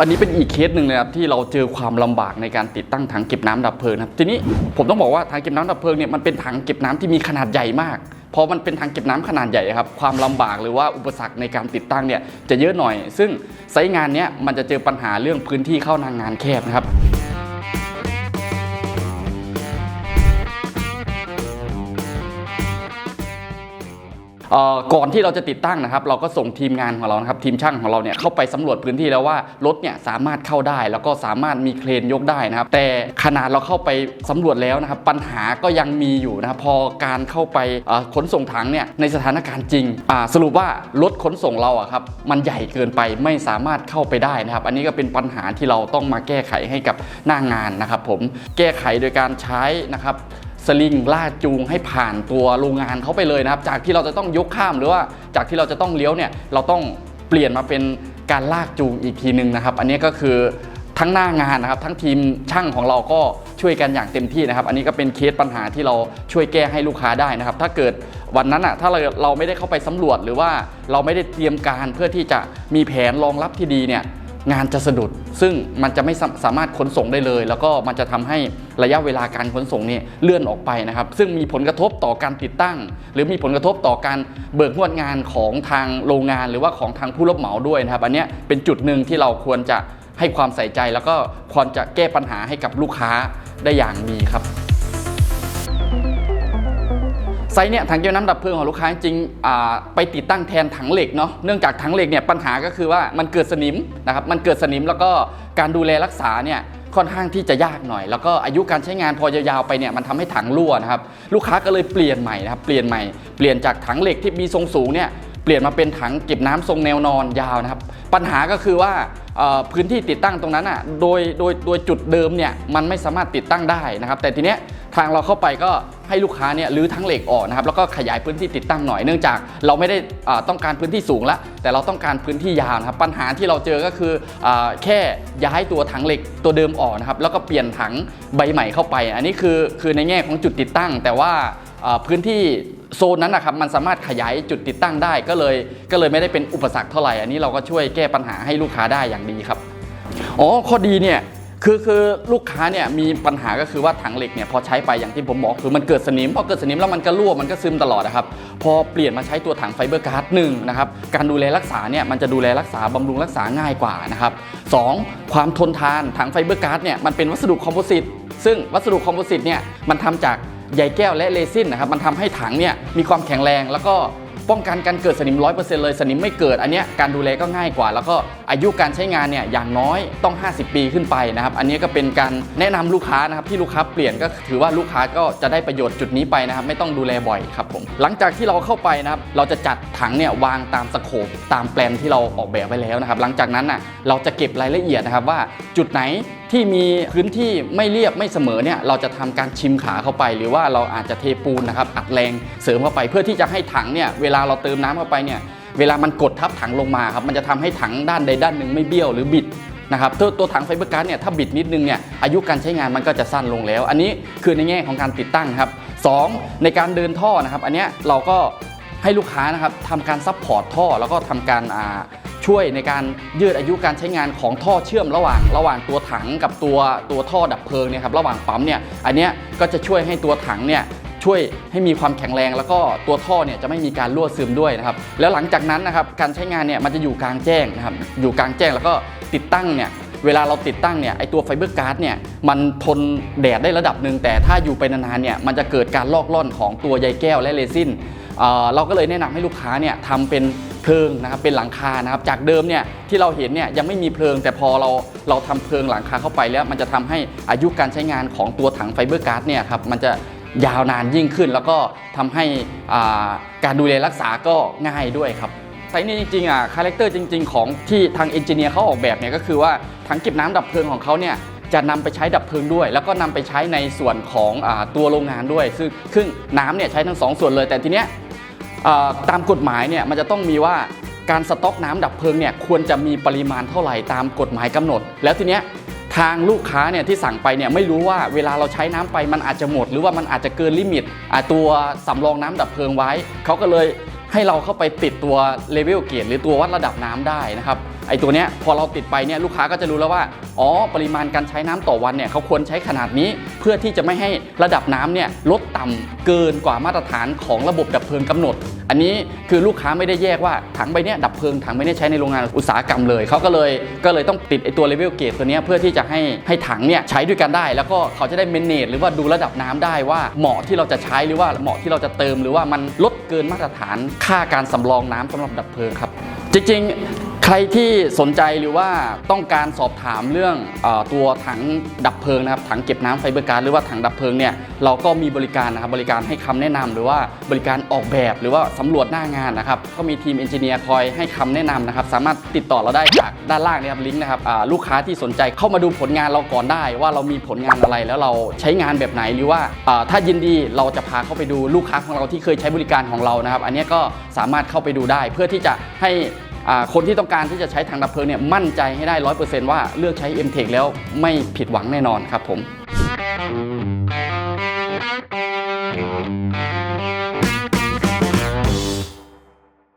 อันนี้เป็นอีกเคสหนึ่งเลยครับที่เราเจอความลำบากในการติดตั้งถังเก็บน้ำดับเพลิงนะครับทีนี้ผมต้องบอกว่าถังเก็บน้ำดับเพลิงเนี่ยมันเป็นถังเก็บน้ำที่มีขนาดใหญ่มากพอมันเป็นถังเก็บน้ำขนาดใหญ่ครับความลำบากหรือว่าอุปสรรคในการติดตั้งเนี่ยจะเยอะหน่อย ซึ่งไซต์งานเนี้ยมันจะเจอปัญหาเรื่องพื้นที่เข้านางงานแคบนะครับ ก่อนที่เราจะติดตั้งนะครับ เราก็ส่งทีมงานของเรานะครับทีมช่างของเราเนี่ยเข้าไปสำรวจพื้นที่แล้วว่ารถเนี่ยสามารถเข้าได้ แล้วก็สามารถมีเครนยกได้นะครับ แต่ขนาดเราเข้าไปสำรวจแล้วนะครับ ปัญหาก็ยังมีอยู่นะครับพอการเข้าไปขนส่งถังเนี่ยในสถานการณ์จริงสรุปว่ารถขนส่งเราอะครับมันใหญ่เกินไปไม่สามารถเข้าไปได้นะครับ อันนี้ก็เป็นปัญหาที่เราต้องมาแก้ไขให้กับหน้างานนะครับ ผมแก้ไขโดยการใช้นะครับ สลิงลากจูงให้ผ่านตัวโรงงานเขาไปเลยนะครับ จากที่เราจะต้องยกข้ามหรือว่าจากที่เราจะต้องเลี้ยวเนี่ยเราต้องเปลี่ยนมาเป็นการลากจูงอีกทีหนึ่งนะครับ อันนี้ก็คือทั้งหน้างานนะครับ ทั้งทีมช่างของเราก็ช่วยกันอย่างเต็มที่นะครับ อันนี้ก็เป็นเคสปัญหาที่เราช่วยแก้ให้ลูกค้าได้นะครับ ถ้าเกิดวันนั้นอะถ้าเราเราไม่ได้เข้าไปสำรวจหรือว่าเราไม่ได้เตรียมการเพื่อที่จะมีแผนรองรับที่ดีเนี่ย งานจะสะดุด ซึ่งมันจะไม่สามารถขนส่งได้เลย แล้วก็มันจะทำให้ระยะเวลาการขนส่งเนี่ยเลื่อนออกไปนะครับ ซึ่งมีผลกระทบต่อการติดตั้ง หรือมีผลกระทบต่อการเบิกงวดงานของทางโรงงาน หรือว่าของทางผู้รับเหมาด้วยนะครับ อันเนี้ยเป็นจุดหนึ่งที่เราควรจะให้ความใส่ใจ แล้วก็ควรจะแก้ปัญหาให้กับลูกค้าได้อย่างดีครับ ไซส์เนี่ยถังเก็บน้ำดับเพลิงของลูกค้าจริงไปติดตั้งแทนถังเหล็กเนาะเนื่องจากถังเหล็กเนี่ยปัญหาก็คือว่ามันเกิดสนิมนะครับมันเกิดสนิมแล้วก็การดูแลรักษาเนี่ยค่อนข้างที่จะยากหน่อย แล้วก็อายุการใช้งานพอยาวๆไปเนี่ยมันทำให้ถังรั่วนะครับลูกค้าก็เลยเปลี่ยนใหม่นะครับเปลี่ยนใหม่เปลี่ยนจากถังเหล็กที่มีทรงสูงเนี่ย เปลี่ยนมาเป็นถังเก็บน้ำทรงแนวนอนยาวนะครับ ปัญหาก็คือว่าพื้นที่ติดตั้งตรงนั้นอะโดยโดยโดยจุดเดิมเนี่ยมันไม่สามารถติดตั้งได้นะครับ แต่ทีเนี้ยทางเราเข้าไปก็ให้ลูกค้าเนี่ยรื้อทั้งเหล็กออกนะครับแล้วก็ขยายพื้นที่ติดตั้งหน่อยเนื่องจากเราไม่ได้อ่าต้องการพื้นที่สูงล้วแต่เราต้องการพื้นที่ยาวนะครับปัญหาที่เราเจอก็คืออาแค่ย้ายตัวถังเหล็กตัวเดิมออกนะครับแล้วก็เปลี่ยนถังใบใหม่เข้าไป อันนี้คือคือในแง่ของจุดติดตั้ง แต่ว่า พื้นที่โซนนั้นนะครับมันสามารถขยายจุดติดตั้งได้ก็เลย ก็เลยไม่ได้เป็นอุปสรรคเท่าไหร่อันนี้เราก็ช่วยแก้ปัญหาให้ลูกค้าได้อย่างดีครับอ๋อข้อดีเนี่ยคือคือลูกค้าเนี่ยมีปัญหาก็คือว่าถังเหล็กเนี่ยพอใช้ไปอย่างที่ผมบอกคือมันเกิดสนิมพอเกิดสนิมแล้วมันก็รั่วมันก็ซึมตลอดนะครับพอเปลี่ยนมาใช้ตัวถังไฟเบอร์การ์ดหนึ่งนะครับการดูแลรักษาเนี่ยมันจะดูแลรักษาบำรุงรักษาง่ายกว่านะครับสองความทนทานถังไฟเบอร์การ์ดเนี่ยมันเป็นวัสดุคอมโพสิตซึ่งวัสดุคอมโพสิตเนี่ยมันทำจาก ใยแก้วและเรซินนะครับมันทำให้ถังเนี่ยมีความแข็งแรง แล้วก็ป้องกันการเกิดสนิม 100%เลยสนิมไม่เกิดอันเนี้ยการดูแลก็ง่ายกว่า แล้วก็อายุการใช้งานเนี่ยอย่างน้อยต้อง 50 ปีขึ้นไปนะครับ อันนี้ก็เป็นการแนะนำลูกค้านะครับที่ลูกค้าเปลี่ยนก็ถือว่าลูกค้าก็จะได้ประโยชน์จุดนี้ไปนะครับ ไม่ต้องดูแลบ่อยครับผมหลังจากที่เราเข้าไปนะครับ เราจะจัดถังเนี่ยวางตามสโคปตามแปลนที่เราออกแบบไว้แล้วนะครับ หลังจากนั้นน่ะเราจะเก็บรายละเอียดนะครับว่าจุดไหนที่มีพื้นที่ไม่เรียบไม่เสมอเนี่ยเราจะทำการชิมขาเข้าไป หรือว่าเราอาจจะเทปูนนะครับอัดแรงเสริมเข้าไปเพื่อที่จะให้ถังเนี่ยเวลาเราเติมน้ำเข้าไปเนี่ย เวลามันกดทับถังลงมาครับมันจะทำให้ถังด้านใดด้านหนึ่งไม่เบี้ยวหรือบิดนะครับตัวตัวถังไฟเบอร์การ์ดเนี่ยถ้าบิดนิดนึงเนี่ยอายุการใช้งานมันก็จะสั้นลงแล้ว อันนี้คือในแง่ของการติดตั้งครับสองในการเดินท่อนะครับ อันเนี้ยเราก็ให้ลูกค้านะครับทำการซัพพอร์ตท่อ แล้วก็ทำการอ่าช่วยในการยืดอายุการใช้งานของท่อเชื่อมระหว่างระหว่างตัวถังกับตัวตัวท่อดับเพลิงเนี่ยครับระหว่างปั๊มเนี่ยอันเนี้ยก็จะช่วยให้ตัวถังเนี่ย ช่วยให้มีความแข็งแรง แล้วก็ตัวท่อเนี่ยจะไม่มีการรั่วซึมด้วยนะครับแล้วหลังจากนั้นนะครับการใช้งานเนี่ยมันจะอยู่กลางแจ้งนะครับอยู่กลางแจ้งแล้วก็ติดตั้งเนี่ยเวลาเราติดตั้งเนี่ยไอตัวไฟเบอร์การ์ดเนี่ยมันทนแดดได้ระดับหนึ่งแต่ถ้าอยู่ไปนานๆเนี่ยมันจะเกิดการลอกล่อนของตัวใยแก้วและเรซินเอ่อเราก็เลยแนะนำให้ลูกค้าเนี่ยทำเป็นเพลิงนะครับเป็นหลังคานะครับจากเดิมเนี่ยที่เราเห็นเนี่ยยังไม่มีเพลิง แต่พอเราเราทำเพลิงหลังคาเข้าไปแล้ว มันจะทำให้อายุการใช้งานของตัวถังไฟเบอร์การ์ดเนี่ยครับมันจะ ยาวนานยิ่งขึ้น แล้วก็ทำให้การดูแลรักษาก็ง่ายด้วยครับไซส์นี้จริงๆอะคาแรคเตอร์จริง ๆ ของที่ทางเอนจิเนียร์เขาออกแบบเนี่ยก็คือว่าถังเก็บน้ำดับเพลิงของเขาเนี่ยจะนำไปใช้ดับเพลิงด้วย แล้วก็นำไปใช้ในส่วนของอตัวโรงงานด้วย ซึ่งซึ่งน้ำเนี่ยใช้ทั้งสองส่วนเลย แต่ทีเนี้ยตามกฎหมายเนี่ยมันจะต้องมีว่าการสต็อกน้ำดับเพลิงเนี่ยควรจะมีปริมาณเท่าไหร่ตามกฎหมายกำหนด แล้วทีเนี้ย ทางลูกค้าเนี่ยที่สั่งไปเนี่ยไม่รู้ว่าเวลาเราใช้น้ำไปมันอาจจะหมด หรือว่ามันอาจจะเกินลิมิตตัวสำรองน้ำดับเพลิงไว้เขาก็เลยให้เราเข้าไปติดตัวเลเวลเกจหรือตัววัดระดับน้ำได้นะครับ ไอ้ตัวเนี้ยพอเราติดไปเนี่ยลูกค้าก็จะรู้แล้วว่า อ๋อ ปริมาณการใช้น้ำต่อวันเนี่ยเขาควรใช้ขนาดนี้ เพื่อที่จะไม่ให้ระดับน้ำเนี่ยลดต่ำเกินกว่ามาตรฐานของระบบดับเพลิงกำหนด อันนี้คือลูกค้าไม่ได้แยกว่าถังใบเนี้ยดับเพลิงถังใบเนี้ยใช้ในโรงงานอุตสาหกรรมเลยเขาก็เลยก็เลยต้องติดไอตัวเลเวลเกจตัวเนี้ยเพื่อที่จะให้ให้ถังเนี่ยใช้ด้วยกันได้ แล้วก็เขาจะได้เมนเนจหรือว่าดูระดับน้ำได้ว่าเหมาะที่เราจะใช้หรือว่าเหมาะที่เราจะเติม หรือว่ามันลดเกินมาตรฐานค่าการสำรองน้ำสำหรับดับเพลิงครับจริง ใครที่สนใจหรือว่าต้องการสอบถามเรื่องอตัวถังดับเพลิงนะครับถังเก็บน้ำไฟเบอร์การหรือว่าถังดับเพลิงเนี่ยเราก็มีบริการนะครับบริการให้คำแนะนำหรือว่าบริการออกแบบหรือว่าสำรวจหน้างานนะครับก็มีทีมเอนจิเนียร์คอยให้คำแนะนำนะครับสามารถติดต่อเราได้จากด้านล่างนะครับลิงก์นะครับลูกค้าที่สนใจเข้ามาดูผลงานเราก่อนได้ ว่าเรามีผลงานอะไรแล้วเราใช้งานแบบไหนหรือว่าถ้ายินดีเราจะพาเข้าไปดูลูกค้าของเราที่เคยใช้บริการของเรานะครับ อันนี้ก็สามารถเข้าไปดูได้เพื่อที่จะให้ คนที่ต้องการที่จะใช้ถังดับเพลิงเนี่ยมั่นใจให้ได้ร้อยเปอร์เซนต์ว่าเลือกใช้ m t e c แล้วไม่ผิดหวังแน่นอนครับผม